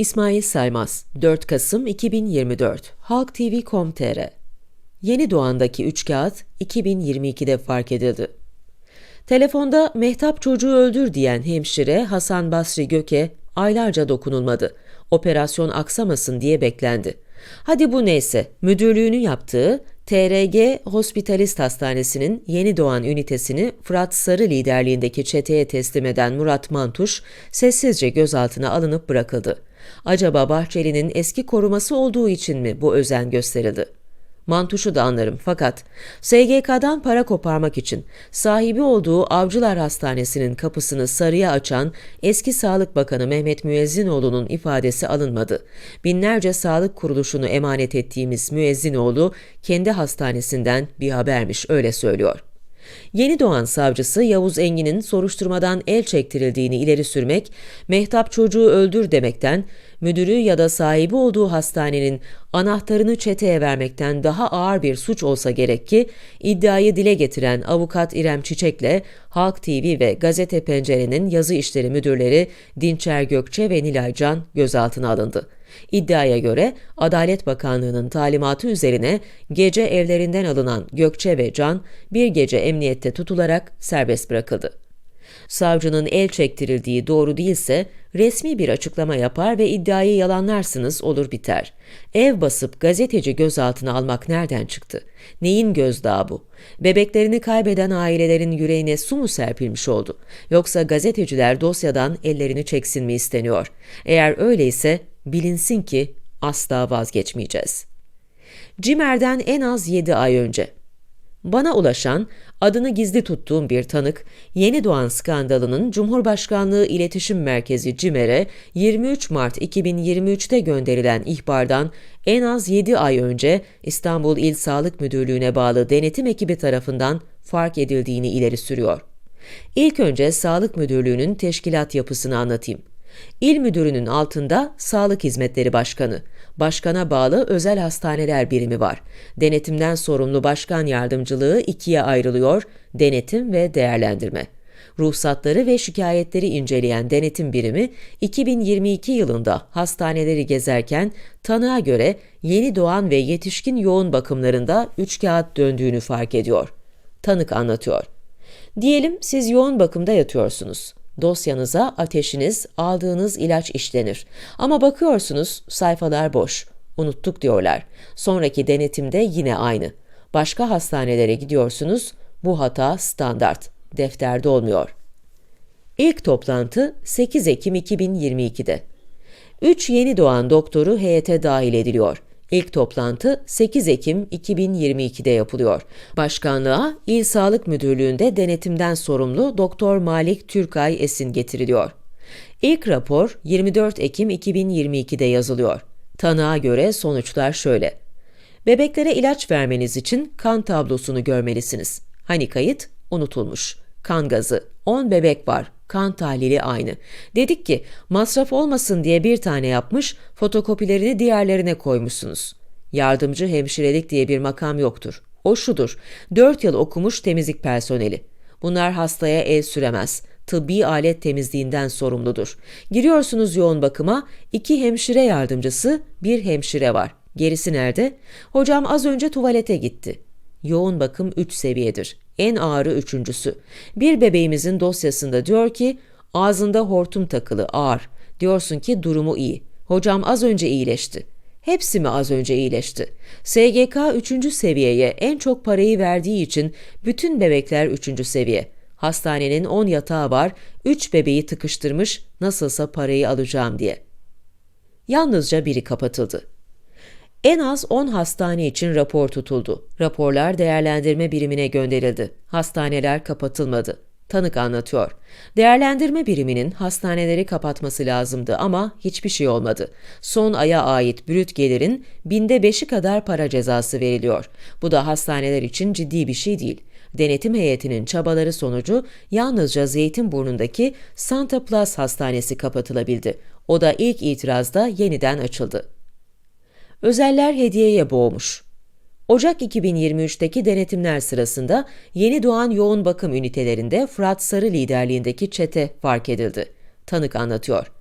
İsmail Saymaz, 4 Kasım 2024, Halk TV.com.tr Yeni Doğan'daki üç kağıt 2022'de fark edildi. Telefonda Mehtap çocuğu öldür diyen hemşire Hasan Basri Göke aylarca dokunulmadı. Operasyon aksamasın diye beklendi. Hadi bu neyse, müdürlüğünü yaptığı TRG Hospitalist Hastanesi'nin yeni doğan ünitesini Fırat Sarı liderliğindeki çeteye teslim eden Murat Mantuş sessizce gözaltına alınıp bırakıldı. Acaba Bahçeli'nin eski koruması olduğu için mi bu özen gösterildi? Mantuş'u da anlarım fakat SGK'dan para koparmak için sahibi olduğu Avcılar Hastanesi'nin kapısını sarıya açan eski Sağlık Bakanı Mehmet Müezzinoğlu'nun ifadesi alınmadı. Binlerce sağlık kuruluşunu emanet ettiğimiz Müezzinoğlu kendi hastanesinden bir habermiş öyle söylüyor. Yeni doğan savcısı Yavuz Engin'in soruşturmadan el çektirildiğini ileri sürmek, Mehtap çocuğu öldür demekten, müdürü ya da sahibi olduğu hastanenin anahtarını çeteye vermekten daha ağır bir suç olsa gerek ki, iddiayı dile getiren avukat İrem Çiçek'le Halk TV ve Gazete Pencere'nin yazı işleri müdürleri Dinçer Gökçe ve Nilay Can gözaltına alındı. İddiaya göre Adalet Bakanlığı'nın talimatı üzerine gece evlerinden alınan Gökçe ve Can bir gece emniyette tutularak serbest bırakıldı. Savcının el çektirildiği doğru değilse resmi bir açıklama yapar ve iddiayı yalanlarsınız olur biter. Ev basıp gazeteci gözaltına almak nereden çıktı? Neyin gözdağı bu? Bebeklerini kaybeden ailelerin yüreğine su mu serpilmiş oldu? Yoksa gazeteciler dosyadan ellerini çeksin mi isteniyor? Eğer öyleyse bilinsin ki asla vazgeçmeyeceğiz. Cimer'den en az 7 ay önce. Bana ulaşan, adını gizli tuttuğum bir tanık, yeni doğan skandalının Cumhurbaşkanlığı İletişim Merkezi CİMER'e 23 Mart 2023'te gönderilen ihbardan en az 7 ay önce İstanbul İl Sağlık Müdürlüğü'ne bağlı denetim ekibi tarafından fark edildiğini ileri sürüyor. İlk önce Sağlık Müdürlüğü'nün teşkilat yapısını anlatayım. İl müdürünün altında Sağlık Hizmetleri Başkanı, başkana bağlı özel hastaneler birimi var. Denetimden sorumlu başkan yardımcılığı ikiye ayrılıyor, denetim ve değerlendirme. Ruhsatları ve şikayetleri inceleyen denetim birimi 2022 yılında hastaneleri gezerken tanığa göre yeni doğan ve yetişkin yoğun bakımlarında üç kağıt döndüğünü fark ediyor. Tanık anlatıyor. Diyelim siz yoğun bakımda yatıyorsunuz. Dosyanıza ateşiniz, aldığınız ilaç işlenir. Ama bakıyorsunuz sayfalar boş. Unuttuk diyorlar. Sonraki denetimde yine aynı. Başka hastanelere gidiyorsunuz. Bu hata standart. Defterde olmuyor. İlk toplantı 8 Ekim 2022'de. 3 yeni doğan doktoru heyete dahil ediliyor. İlk toplantı 8 Ekim 2022'de yapılıyor. Başkanlığa İl Sağlık Müdürlüğü'nde denetimden sorumlu Doktor Malik Türkay Esin getiriliyor. İlk rapor 24 Ekim 2022'de yazılıyor. Tanığa göre sonuçlar şöyle. Bebeklere ilaç vermeniz için kan tablosunu görmelisiniz. Hani kayıt? Unutulmuş. Kan gazı. 10 bebek var. Kan tahlili aynı. Dedik ki masraf olmasın diye bir tane yapmış, fotokopilerini diğerlerine koymuşsunuz. Yardımcı hemşirelik diye bir makam yoktur. O şudur. 4 yıl okumuş temizlik personeli. Bunlar hastaya el süremez. Tıbbi alet temizliğinden sorumludur. Giriyorsunuz yoğun bakıma, iki hemşire yardımcısı, bir hemşire var. Gerisi nerede? Hocam az önce tuvalete gitti. Yoğun bakım 3 seviyedir. En ağırı üçüncüsü. Bir bebeğimizin dosyasında diyor ki ağzında hortum takılı ağır. Diyorsun ki durumu iyi. Hocam az önce iyileşti. Hepsi mi az önce iyileşti? SGK 3. seviyeye en çok parayı verdiği için bütün bebekler 3. seviye. Hastanenin 10 yatağı var, 3 bebeği tıkıştırmış nasılsa parayı alacağım diye. Yalnızca biri kapatıldı. En az 10 hastane için rapor tutuldu. Raporlar değerlendirme birimine gönderildi. Hastaneler kapatılmadı. Tanık anlatıyor. Değerlendirme biriminin hastaneleri kapatması lazımdı ama hiçbir şey olmadı. Son aya ait brüt gelirin binde beşi kadar para cezası veriliyor. Bu da hastaneler için ciddi bir şey değil. Denetim heyetinin çabaları sonucu yalnızca Zeytinburnu'ndaki Santa Plus Hastanesi kapatılabildi. O da ilk itirazda yeniden açıldı. Özeller hediyeye boğmuş. Ocak 2023'teki denetimler sırasında yeni doğan yoğun bakım ünitelerinde Fırat Sarı liderliğindeki çete fark edildi. Tanık anlatıyor.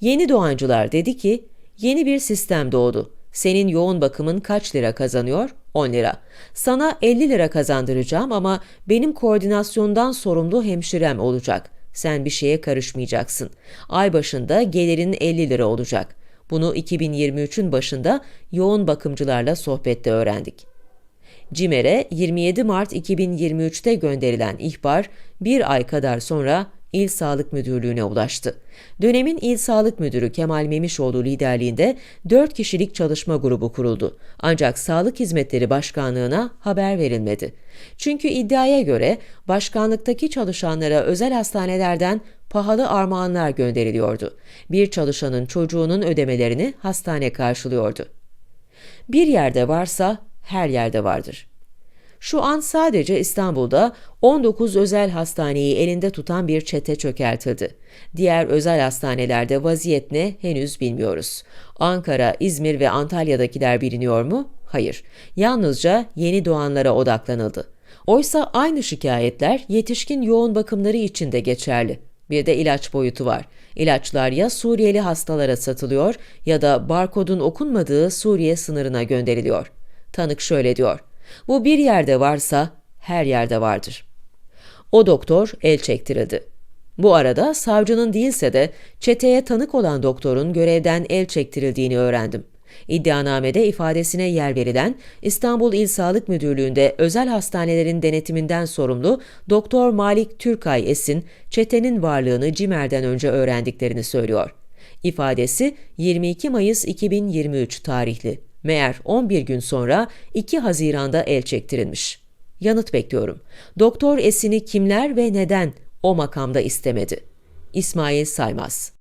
Yeni doğancılar dedi ki, yeni bir sistem doğdu. Senin yoğun bakımın kaç lira kazanıyor? 10 lira. Sana 50 lira kazandıracağım ama benim koordinasyondan sorumlu hemşirem olacak. Sen bir şeye karışmayacaksın. Ay başında gelirin 50 lira olacak. Bunu 2023'ün başında yoğun bakımcılarla sohbette öğrendik. CİMER'e 27 Mart 2023'te gönderilen ihbar bir ay kadar sonra İl Sağlık Müdürlüğü'ne ulaştı. Dönemin İl Sağlık Müdürü Kemal Memişoğlu liderliğinde 4 kişilik çalışma grubu kuruldu. Ancak Sağlık Hizmetleri Başkanlığı'na haber verilmedi. Çünkü iddiaya göre başkanlıktaki çalışanlara özel hastanelerden pahalı armağanlar gönderiliyordu. Bir çalışanın çocuğunun ödemelerini hastane karşılıyordu. Bir yerde varsa her yerde vardır. Şu an sadece İstanbul'da 19 özel hastaneyi elinde tutan bir çete çökertildi. Diğer özel hastanelerde vaziyet ne henüz bilmiyoruz. Ankara, İzmir ve Antalya'dakiler biliniyor mu? Hayır. Yalnızca yeni doğanlara odaklanıldı. Oysa aynı şikayetler yetişkin yoğun bakımları için de geçerli. Bir de ilaç boyutu var. İlaçlar ya Suriyeli hastalara satılıyor ya da barkodun okunmadığı Suriye sınırına gönderiliyor. Tanık şöyle diyor. Bu bir yerde varsa her yerde vardır. O doktor el çektirildi. Bu arada savcının değilse de çeteye tanık olan doktorun görevden el çektirildiğini öğrendim. İddianamede ifadesine yer verilen İstanbul İl Sağlık Müdürlüğü'nde özel hastanelerin denetiminden sorumlu Doktor Malik Türkay Esin, çetenin varlığını CİMER'den önce öğrendiklerini söylüyor. İfadesi 22 Mayıs 2023 tarihli. Meğer 11 gün sonra 2 Haziran'da el çektirilmiş. Yanıt bekliyorum. Doktor Esin'i kimler ve neden o makamda istemedi? İsmail Saymaz